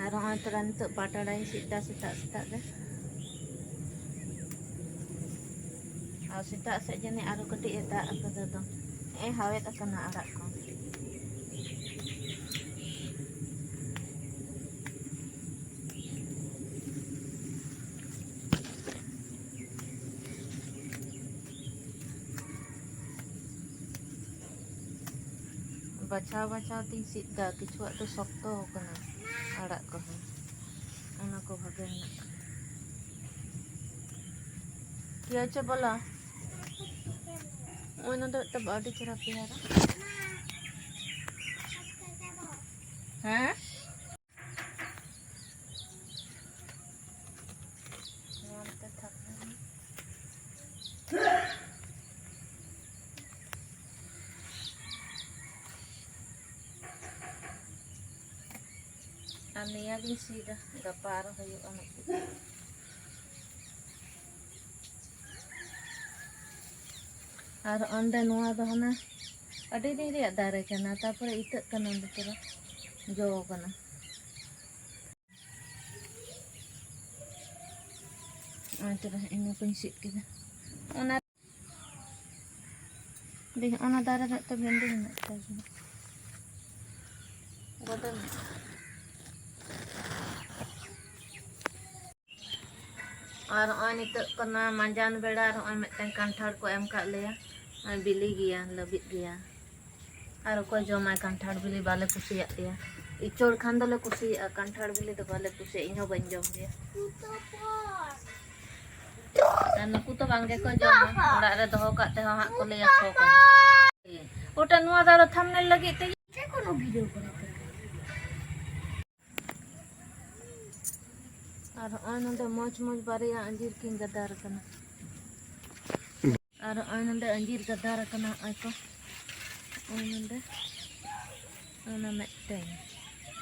Harang ang terantuk pada lain sita sita sita dah. Aw sita sa jani ketik ya tak apa tu. Eh hawet akan kena arak kau. Baca-baca ting sita kicuak tu sokto kena. ᱟᱲᱟᱜ ᱠᱚᱦᱚᱸ ᱚᱱᱟ ᱠᱚ ᱵᱷᱟᱜᱮ ᱢᱮᱱᱟᱜ ᱠᱟᱱᱟ কি হয়েছে বলো ওই নদে একটা বাড়ি ছেড়া পেয়ারা হ্যাঁ ᱟᱨ ᱱᱤᱭᱟᱹᱜᱤᱧ ᱥᱤᱫᱟ ᱜᱟᱯᱟ ᱟᱨᱚ ᱦᱩᱭᱩᱜᱼᱟ ᱢᱤᱫᱴᱤᱡ ᱟᱨ ᱚᱸᱰᱮ ᱱᱚᱣᱟ ᱫᱚ ᱦᱟᱱᱟ ᱟᱹᱰᱤ ᱫᱤᱱ ᱨᱮᱭᱟᱜ ᱫᱟᱨᱮ ᱠᱟᱱᱟ ᱛᱟᱨᱯᱚᱨᱮ ᱤᱛᱟᱹᱜ ᱠᱟᱱᱟ ᱚᱸᱰᱮ ᱛᱚᱨᱟ ᱡᱚ ᱠᱟᱱᱟ ᱱᱚᱜᱼᱚᱭ ᱛᱚᱨᱟ ᱤᱱᱟᱹ ᱠᱚᱧ ᱥᱤᱫ ᱠᱮᱫᱟ ᱚᱱᱟ ᱫᱤ ᱚᱱᱟ ᱫᱟᱨᱮ ᱨᱮ ᱛᱚ ᱵᱷᱮᱱᱰᱤ ᱢᱮᱱᱟᱜ ᱛᱟᱭᱟ ᱵᱚᱫᱚᱞ और नितना मांजान बेड़ा और को एम लिया बिली गया लबित गया और जमा कंठाड़ बिली बाले कुसिया गया खान दो कुसिया कंठाड़ बिली तो बाले कुसिया इन बन जम गया नुकू तो बांगे को जमे दो हाँ को लिया ओटा दारो थामने लगे ᱟᱨ ᱦᱚᱸᱜᱼᱚᱭ ᱱᱚᱸᱰᱮ ᱢᱚᱡᱽ ᱢᱚᱡᱽ ᱵᱟᱨᱭᱟ ᱟᱸᱡᱤᱨ ᱠᱤᱱ ᱜᱟᱫᱟᱨ ᱟᱠᱟᱱᱟ ᱟᱨ ᱦᱚᱸᱜᱼᱚᱭ ᱱᱚᱸᱰᱮ ᱟᱸᱡᱤᱨ ᱜᱟᱫᱟᱨ ᱟᱠᱟᱱᱟ ᱦᱚᱸᱜᱼᱚᱭ ᱠᱚ ᱦᱚᱸᱜᱼᱚᱭ ᱱᱚᱸᱰᱮ ᱚᱱᱟ ᱢᱤᱫᱴᱮᱱ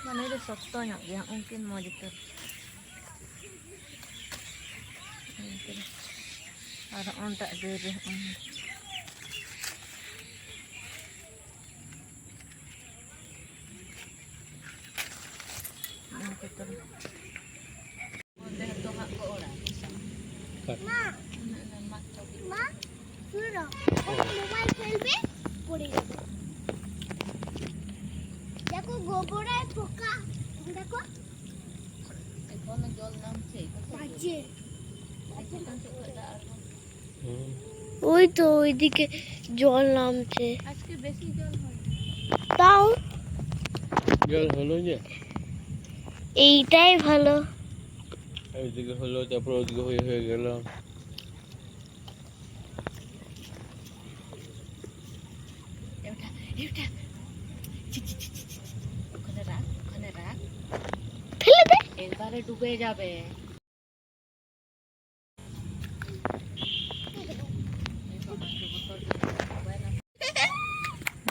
ᱢᱟᱱᱮ ᱫᱚ ᱥᱚᱠᱛᱚ ᱧᱚᱜ ᱜᱮᱭᱟ ᱩᱱᱠᱤᱱ ᱢᱚᱡᱽ ᱩᱛᱟᱹᱨ ᱟᱨ ᱦᱚᱸᱜᱼᱚᱭ ᱫᱟᱜ ᱡᱟᱹᱲᱤ ᱦᱚᱸᱜᱼᱚᱭ দেখো পোকা। দেখো। এখনও জল নামছে বাজে। এখান থেকে ওটা আরও ওই তো ওইদিকে জল নামছে। আজকে বেশি জল হয় তাও? জল হলো যে। এইটাই ভালো। এইদিকে হলো তারপর ওদিকে হয়ে হয়ে গেল। এটা এটা তাহলে ডুবে যাবে।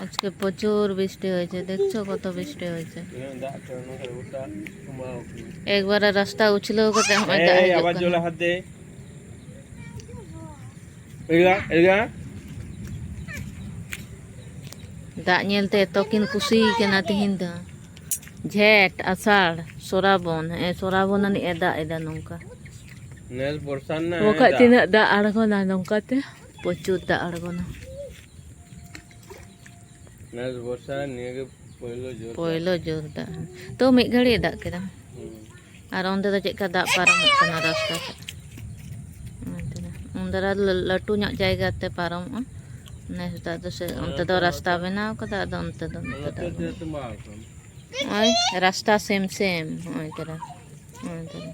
আজকে প্রচুর বৃষ্টি হয়েছে দেখছ কত বৃষ্টি হয়েছে? একবারে রাস্তা উছলেও কত আমার গায়ে আবার জলে হাত দে। এগা নিয়েলতে এত কিন খুশি কেনা তিহিন দা ᱡᱷᱮᱴ ᱟᱥᱟᱲ ᱥᱚᱨᱟᱵᱚᱱ ᱦᱮᱸ ᱥᱚᱨᱟᱵᱚᱱ ᱟᱹᱱᱤᱡ ᱮ ᱫᱟᱜ ᱮᱫᱟ ᱱᱚᱝᱠᱟ ᱱᱮᱥ ᱵᱚᱨᱥᱟ ᱨᱮᱱᱟᱜ ᱵᱟᱠᱷᱟᱡ ᱛᱤᱱᱟᱹᱜ ᱫᱟᱜ ᱟᱬᱜᱚᱱᱟ ᱱᱚᱝᱠᱟᱛᱮ ᱯᱨᱚᱪᱩᱨ ᱫᱟᱜ ᱟᱬᱜᱚᱱᱟ ᱱᱮᱥ ᱵᱚᱨᱥᱟ ᱱᱤᱭᱟᱹᱜᱮ ᱯᱳᱭᱞᱳ ᱡᱳᱨ ᱯᱳᱭᱞᱳ ᱡᱳᱨ ᱫᱟᱜ ᱛᱚ ᱢᱤᱫ ᱜᱷᱟᱹᱲᱤᱡ ᱫᱟᱜ ᱠᱮᱫᱟ ᱟᱨ ᱚᱸᱰᱮ ᱫᱚ ᱪᱮᱫᱠᱟ ᱫᱟᱜ ᱯᱟᱨᱚᱢᱚᱜ ᱠᱟᱱᱟ ᱨᱟᱥᱛᱟ ᱥᱮᱫ ᱚᱸᱰᱮ ᱞᱟᱹᱴᱩ ᱧᱚᱜ ᱡᱟᱭᱜᱟ ᱛᱮ ᱯᱟᱨᱚᱢᱚᱜᱼᱟ ᱱᱮᱥ ᱫᱟᱜ ᱫᱚ ᱥᱮ ᱚᱱᱛᱮ ᱫᱚ ᱨᱟᱥᱛᱟ ᱵᱮᱱᱟᱣ ᱠᱟᱫᱟ ᱟᱫᱚ ᱚᱱᱛᱮ ᱫᱚ ᱱᱚᱛᱮ ᱫᱟᱜ ওই রাস্তা সেম সেম ওই তোরা ওই তোরা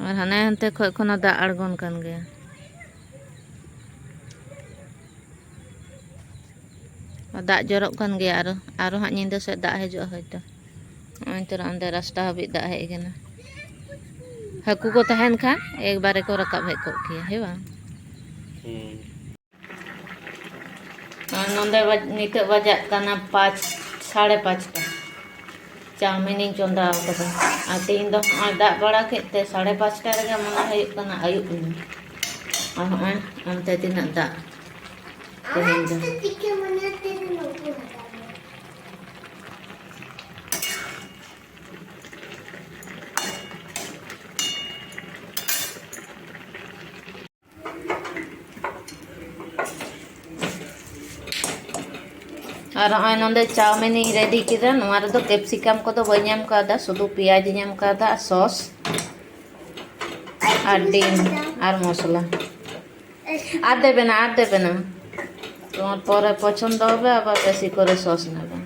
আর হানে হানতে এখন দাগ আড়গন কান গে দাগ জরক কান গে আর আর হাঁ নিন্দা সে দাগ হেজুক হয়তো ওই তোরা অন্দে রাস্তা হাবি দাগ হেজ গেনা হাকু কো তাহেন খান একবারে কো রাকাব হেজ কোক গিয়া হে ᱟᱨ ᱱᱚᱰᱮ ᱵᱟᱡ- ᱱᱤᱛᱚᱜ ᱵᱟᱡᱟᱜ ᱠᱟᱱᱟ ᱯᱟᱸᱪ ᱥᱟᱲᱮ ᱯᱟᱸᱪᱴᱟ ᱪᱟᱣᱢᱤᱱᱤᱧ ᱪᱚᱸᱫᱟ ᱟᱠᱟᱫᱟ ᱟᱨ ᱛᱮᱦᱮᱧ ᱫᱚ ᱱᱚᱜᱼᱚᱭ ᱫᱟᱜ ᱵᱟᱲᱟ ᱠᱮᱫ ᱛᱮ ᱥᱟᱲᱮ ᱯᱟᱸᱪᱴᱟ ᱨᱮᱜᱮ ᱢᱚᱱᱮ ᱦᱩᱭᱩᱜ ᱠᱟᱱᱟ ᱟᱹᱭᱩᱵ ᱮᱱᱟ ᱟᱨ ᱱᱚᱜᱼᱚᱭ ᱚᱱᱛᱮ ᱛᱤᱱᱟᱹᱜ ᱫᱟᱜ ᱛᱮᱦᱮᱧ ᱫᱚ ᱟᱨ ᱱᱚᱜᱼᱚᱭ ᱱᱚᱰᱮ ᱪᱟᱣᱢᱤᱱᱤᱧ ᱨᱮᱰᱤ ᱠᱮᱫᱟ ᱱᱚᱣᱟ ᱨᱮᱫᱚ ᱠᱮᱯᱥᱤᱠᱟᱢ ᱠᱚᱫᱚ ᱵᱟᱹᱧ ᱮᱢ ᱠᱟᱣᱫᱟ ᱥᱩᱫᱷᱩ পেঁয়াজ ᱤᱧ ᱮᱢ ᱠᱟᱣᱫᱟ আর সস আর ডিম আর মশলা আর দেবে না আর দেবে না তোমার পরে পছন্দ হবে আবার বেশি করে সস নেবে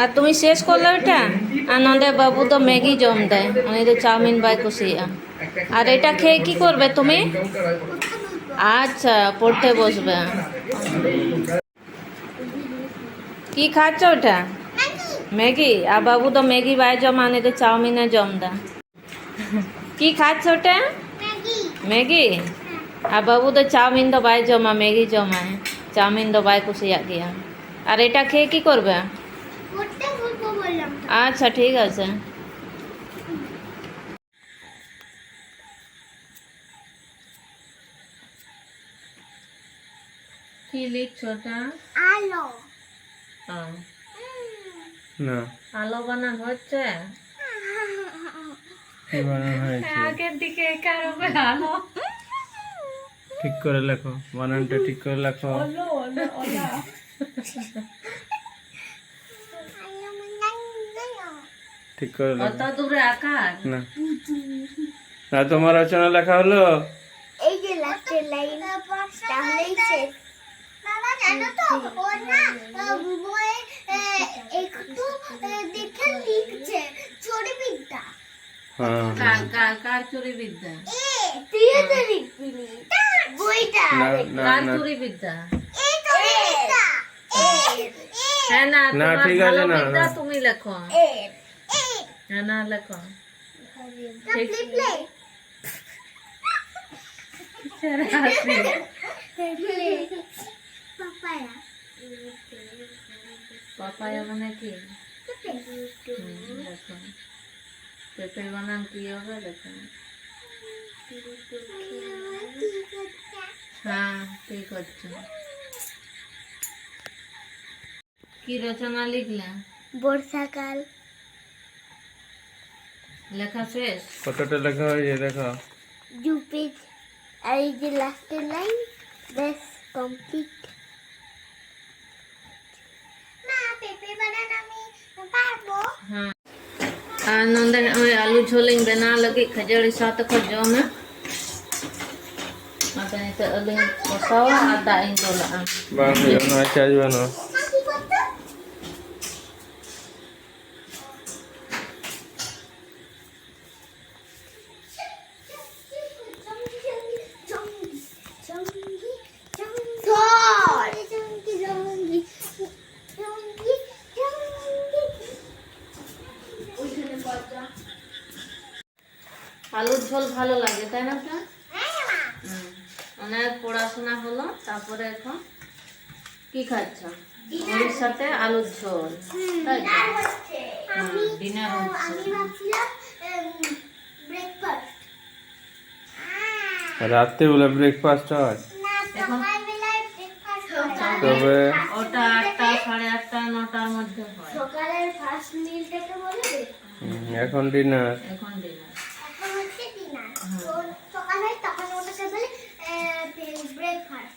আর তুমি শেষ করলে ওটা আর নন্দে বাবু তো ম্যাগি জম দেয়, উনি তো চাউমিন বাই কুসিয়া আর এটা খেয়ে কি করবে তুমি? আচ্ছা পড়তে বসবে কি খাচ্ছ ওটা ম্যাগি। আর বাবু তো ম্যাগি বাই জমা, উনি তো চাউমিনে জম দেয়। কি খাচ্ছ ওটা? ম্যাগি। আর বাবু তো চাউমিন তো বাই জমা ম্যাগি জমায় চাউমিন তো বাই কুসিয়া গিয়া আর এটা খেয়ে কি করবে? আচ্ছা ঠিক আছে। কি লিখছো আলো। না। আলো বানান হচ্ছে? আগের দিকে কারবে আলো ঠিক করে লেখো বানানটা ঠিক করে লেখো। ঠিক করে লেখো। কত দূরে আকার? না। না তোমার রচনা লেখা হলো? এই যে লাস্টের লাইন তাহলেই শেষ। বাবা জানো তো ও না বইয়ে একটু দেখে লিখছে হ্যাঁ কার চুরি বিদ্যা তো লিখবি বইটা চুরি বিদ্যা হ্যাঁ না না, ঠিক আছে না, তুমি লেখো। এ এ না লেখো। Play play play papaya papaya মানে কি? লেখো। পেঁপে বানান কি হবে লেখো হ্যাঁ ঠিক করছ। কি রচনা লিখলে? বর্ষাকাল। লেখা শেষ? কতটা লেখা হয়েছে দেখো দু পেজ আর এই যে লাস্টের লাইন ব্যাস কমপ্লিট नंदन आलू छोलिंग बना लगे खजड़ी साथ खजो में आता नहीं तो अलग मसाला आता इन दोला बाकी ना चाय बना ভালো লাগে তাই না হুম। অনেক পড়াশোনা হলো তারপরে এখন কি খাচ্ছ? মুড়ির সাথে আলুর ঝোল তাই তো? ডিনার হচ্ছে। আমি ভাবছিলাম বলে হয়? ব্রেকফাস্ট হয়। তবে ওটা আটটা সাড়ে আটটা নটার মধ্যে হয়। সকালের ফার্স্ট মিলটাকে বলে এখন ডিনার এখন ডিনার এখন হচ্ছে ডিনার তো সকাল হয় তখন ওটাকে বলে ব্রেকফাস্ট